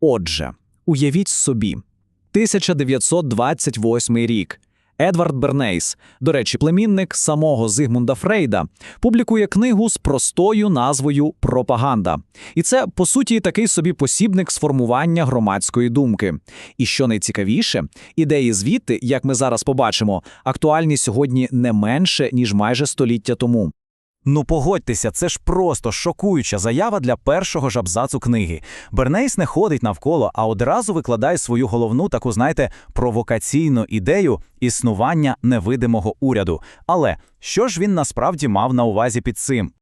Отже, уявіть собі, 1928 рік. Едвард Бернейс, до речі, племінник самого Зигмунда Фрейда, публікує книгу з простою назвою Пропаганда. І це, по суті, такий собі посібник сформування громадської думки. І що найцікавіше, ідеї звідти, як ми зараз побачимо, актуальні сьогодні не менше, ніж майже століття тому. Ну погодьтеся, це ж просто шокуюча заява для першого ж абзацу книги. Бернейс не ходить навколо, а одразу викладає свою головну таку, знаєте, провокаційну ідею існування невидимого уряду. Але що ж він насправді мав на увазі під цим?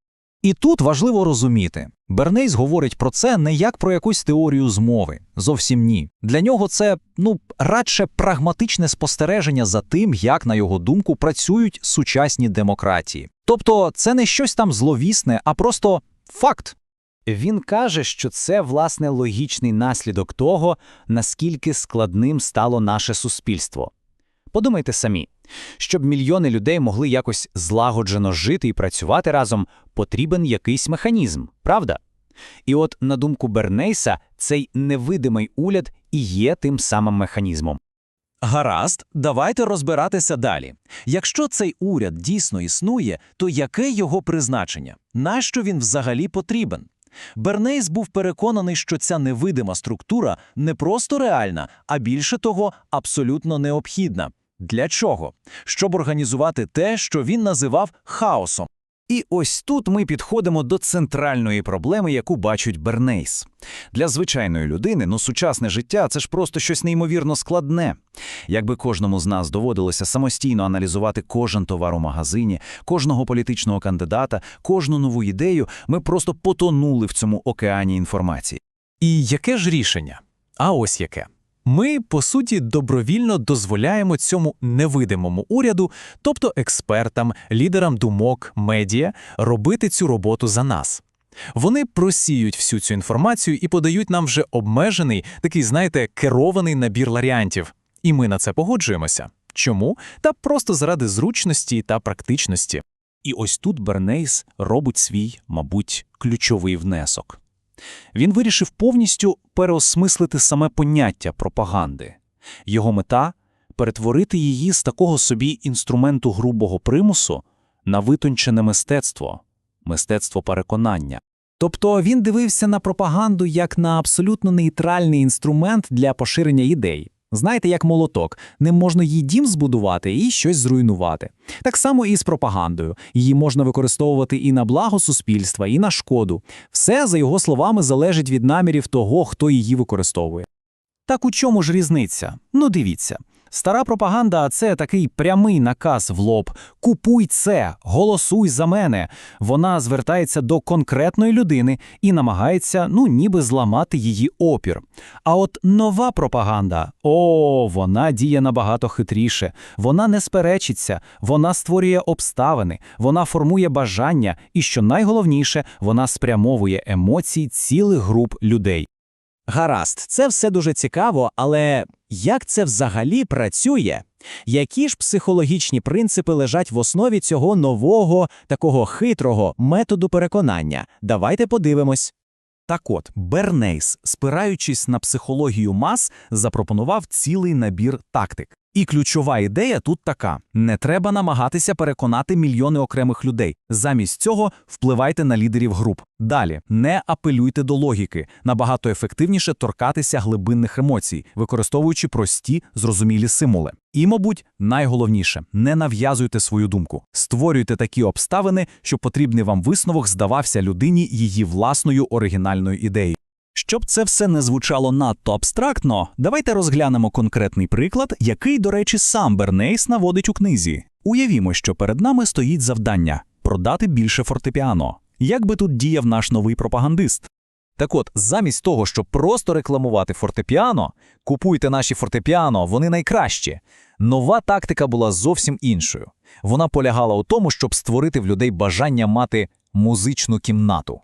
І тут важливо розуміти, Бернейс говорить про це не як про якусь теорію змови. Зовсім ні. Для нього це ну радше прагматичне спостереження за тим, як, на його думку, працюють сучасні демократії. Тобто, це не щось там зловісне, а просто факт. Він каже, що це власне логічний наслідок того, наскільки складним стало наше суспільство. Подумайте самі, щоб мільйони людей могли якось злагоджено жити і працювати разом, потрібен якийсь механізм, правда? І от, на думку Бернейса, цей невидимий уряд і є тим самим механізмом. Гаразд, давайте розбиратися далі. Якщо цей уряд дійсно існує, то яке його призначення? Нащо він взагалі потрібен? Бернейс був переконаний, що ця невидима структура не просто реальна, а більше того, абсолютно необхідна. Для чого? Щоб організувати те, що він називав хаосом. І ось тут ми підходимо до центральної проблеми, яку бачить Бернейс. Для звичайної людини, ну сучасне життя це ж просто щось неймовірно складне. Якби кожному з нас доводилося самостійно аналізувати кожен товар у магазині, кожного політичного кандидата, кожну нову ідею, ми просто потонули в цьому океані інформації. І яке ж рішення? А ось яке. Ми, по суті, добровільно дозволяємо цьому невидимому уряду, тобто експертам, лідерам думок, медіа, робити цю роботу за нас. Вони просіють всю цю інформацію і подають нам вже обмежений, такий, знаєте, керований набір варіантів. І ми на це погоджуємося. Чому? Та просто заради зручності та практичності. І ось тут Бернейс робить свій, мабуть, ключовий внесок. Він вирішив повністю переосмислити саме поняття пропаганди. Його мета перетворити її з такого собі інструменту грубого примусу на витончене мистецтво, мистецтво переконання. Тобто він дивився на пропаганду як на абсолютно нейтральний інструмент для поширення ідей. Знаєте, як молоток, ним можна її дім збудувати і щось зруйнувати. Так само і з пропагандою. Її можна використовувати і на благо суспільства, і на шкоду. Все, за його словами, залежить від намірів того, хто її використовує. Так у чому ж різниця? Ну дивіться. Стара пропаганда це такий прямий наказ в лоб: купуй це, голосуй за мене. Вона звертається до конкретної людини і намагається, ну, ніби зламати її опір. А от нова пропаганда, о, вона діє набагато хитріше. Вона не сперечиться, вона створює обставини, вона формує бажання, і що найголовніше, вона спрямовує емоції цілих груп людей. Гаразд, це все дуже цікаво, але як це взагалі працює? Які ж психологічні принципи лежать в основі цього нового, такого хитрого методу переконання? Давайте подивимось. Так от, Бернейс, спираючись на психологію мас, запропонував цілий набір тактик. І ключова ідея тут така: не треба намагатися переконати мільйони окремих людей. Замість цього впливайте на лідерів груп. Далі не апелюйте до логіки, набагато ефективніше торкатися глибинних емоцій, використовуючи прості, зрозумілі символи. І, мабуть, найголовніше не нав'язуйте свою думку, створюйте такі обставини, щоб потрібний вам висновок здавався людині її власною оригінальною ідеєю. Щоб це все не звучало надто абстрактно, давайте розглянемо конкретний приклад, який, до речі, сам Бернейс наводить у книзі. Уявімо, що перед нами стоїть завдання продати більше фортепіано. Як би тут діяв наш новий пропагандист? Так от, замість того, щоб просто рекламувати фортепіано, купуйте наші фортепіано, вони найкращі. Нова тактика була зовсім іншою. Вона полягала у тому, щоб створити в людей бажання мати музичну кімнату.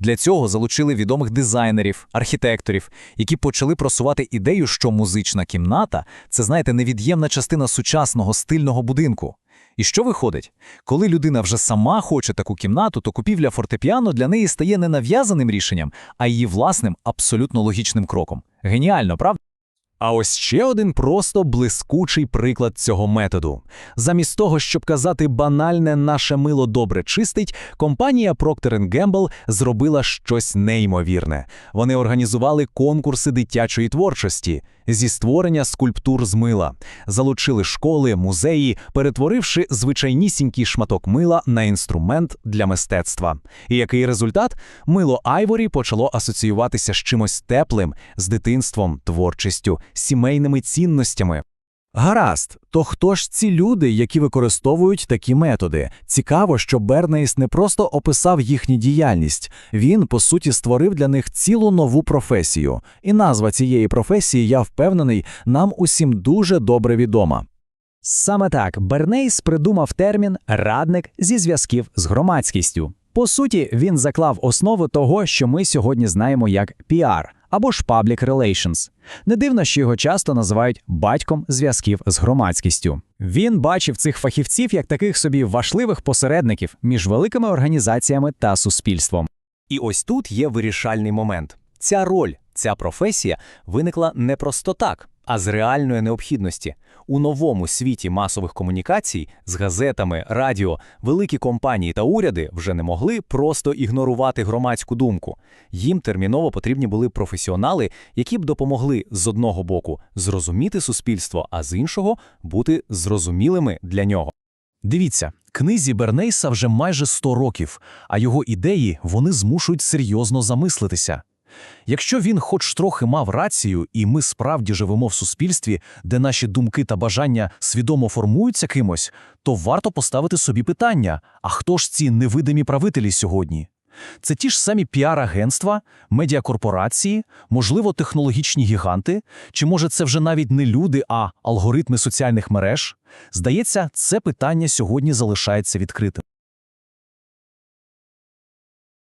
Для цього залучили відомих дизайнерів, архітекторів, які почали просувати ідею, що музична кімната це, знаєте, невід'ємна частина сучасного стильного будинку. І що виходить? Коли людина вже сама хоче таку кімнату, то купівля фортепіано для неї стає не нав'язаним рішенням, а її власним абсолютно логічним кроком. Геніально, правда? А ось ще один просто блискучий приклад цього методу. Замість того, щоб казати банальне «наше мило добре чистить», компанія Procter Gamble зробила щось неймовірне. Вони організували конкурси дитячої творчості зі створення скульптур з мила, залучили школи, музеї, перетворивши звичайнісінький шматок мила на інструмент для мистецтва. І який результат? Мило Айворі почало асоціюватися з чимось теплим, з дитинством, творчістю, сімейними цінностями. Гаразд, то хто ж ці люди, які використовують такі методи? Цікаво, що Бернейс не просто описав їхню діяльність, він, по суті, створив для них цілу нову професію. І назва цієї професії, я впевнений, нам усім дуже добре відома. Саме так Бернейс придумав термін радник зі зв'язків з громадськістю. По суті, він заклав основу того, що ми сьогодні знаємо як PR або ж Public Relations. Не дивно, що його часто називають батьком зв'язків з громадськістю. Він бачив цих фахівців як таких собі важливих посередників між великими організаціями та суспільством. І ось тут є вирішальний момент. Ця роль, ця професія виникла не просто так, а з реальної необхідності. У новому світі масових комунікацій з газетами, радіо, великі компанії та уряди вже не могли просто ігнорувати громадську думку. Їм терміново потрібні були професіонали, які б допомогли з одного боку зрозуміти суспільство, а з іншого бути зрозумілими для нього. Дивіться, книзі Бернейса вже майже 100 років, а його ідеї вони змушують серйозно замислитися. Якщо він хоч трохи мав рацію, і ми справді живемо в суспільстві, де наші думки та бажання свідомо формуються кимось, то варто поставити собі питання: а хто ж ці невидимі правителі сьогодні? Це ті ж самі піар-агентства, медіакорпорації, можливо, технологічні гіганти, чи може це вже навіть не люди, а алгоритми соціальних мереж? Здається, це питання сьогодні залишається відкритим.